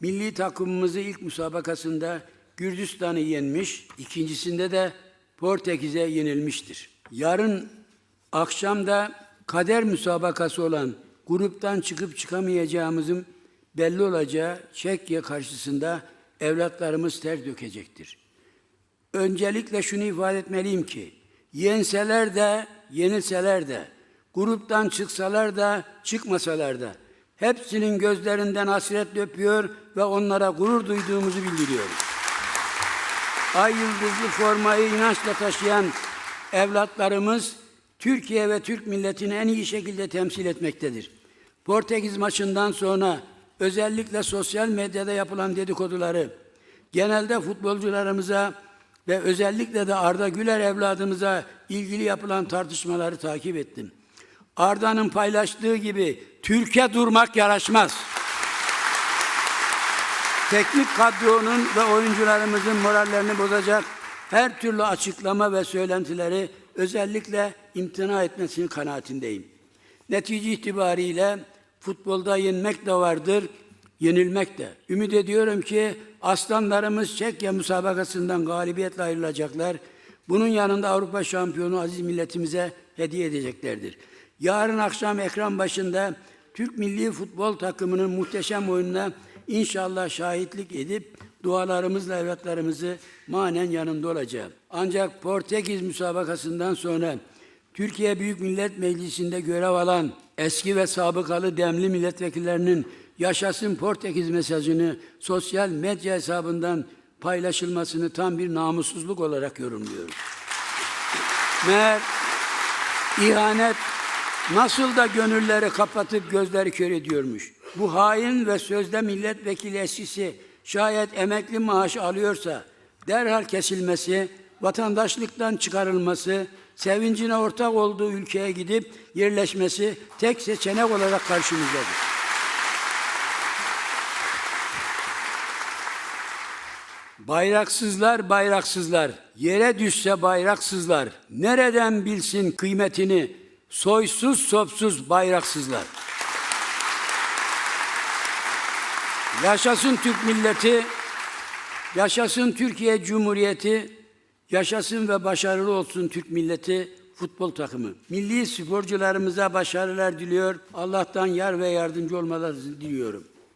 Milli takımımızı ilk müsabakasında Gürcistan'ı yenmiş, ikincisinde de Portekiz'e yenilmiştir. Yarın akşam da kader müsabakası olan gruptan çıkıp çıkamayacağımızın belli olacağı Çekya karşısında evlatlarımız ter dökecektir. Öncelikle şunu ifade etmeliyim ki, yenseler de, yenilseler de, gruptan çıksalar da, çıkmasalar da, hepsinin gözlerinden hasret öpüyor ve onlara gurur duyduğumuzu bildiriyoruz. Ay yıldızlı formayı inançla taşıyan evlatlarımız Türkiye ve Türk milletini en iyi şekilde temsil etmektedir. Portekiz maçından sonra özellikle sosyal medyada yapılan dedikoduları, genelde futbolcularımıza ve özellikle de Arda Güler evladımıza ilgili yapılan tartışmaları takip ettim. Arda'nın paylaştığı gibi Türkiye durmak yaraşmaz. Teknik kadronun ve oyuncularımızın morallerini bozacak her türlü açıklama ve söylentileri özellikle imtina etmesinin kanaatindeyim. Netice itibariyle futbolda yenmek de vardır, yenilmek de. Ümit ediyorum ki aslanlarımız Çekya müsabakasından galibiyetle ayrılacaklar. Bunun yanında Avrupa şampiyonu aziz milletimize hediye edeceklerdir. Yarın akşam ekran başında Türk milli futbol takımının muhteşem oyununa inşallah şahitlik edip dualarımızla evlatlarımızı manen yanında olacağım. Ancak Portekiz müsabakasından sonra Türkiye Büyük Millet Meclisi'nde görev alan eski ve sabıkalı demli milletvekillerinin yaşasın Portekiz mesajını sosyal medya hesabından paylaşılmasını tam bir namussuzluk olarak yorumluyorum. Meğer ihanet nasıl da gönülleri kapatıp gözleri kör ediyormuş. Bu hain ve sözde milletvekili eskisi şayet emekli maaş alıyorsa derhal kesilmesi, vatandaşlıktan çıkarılması, sevincine ortak olduğu ülkeye gidip yerleşmesi tek seçenek olarak karşımızdadır. Bayraksızlar, bayraksızlar, yere düşse bayraksızlar, nereden bilsin kıymetini soysuz sopsuz bayraksızlar. Yaşasın Türk milleti, yaşasın Türkiye Cumhuriyeti, yaşasın ve başarılı olsun Türk milleti futbol takımı. Milli sporcularımıza başarılar diliyor. Allah'tan yar ve yardımcı olmalarını diliyorum.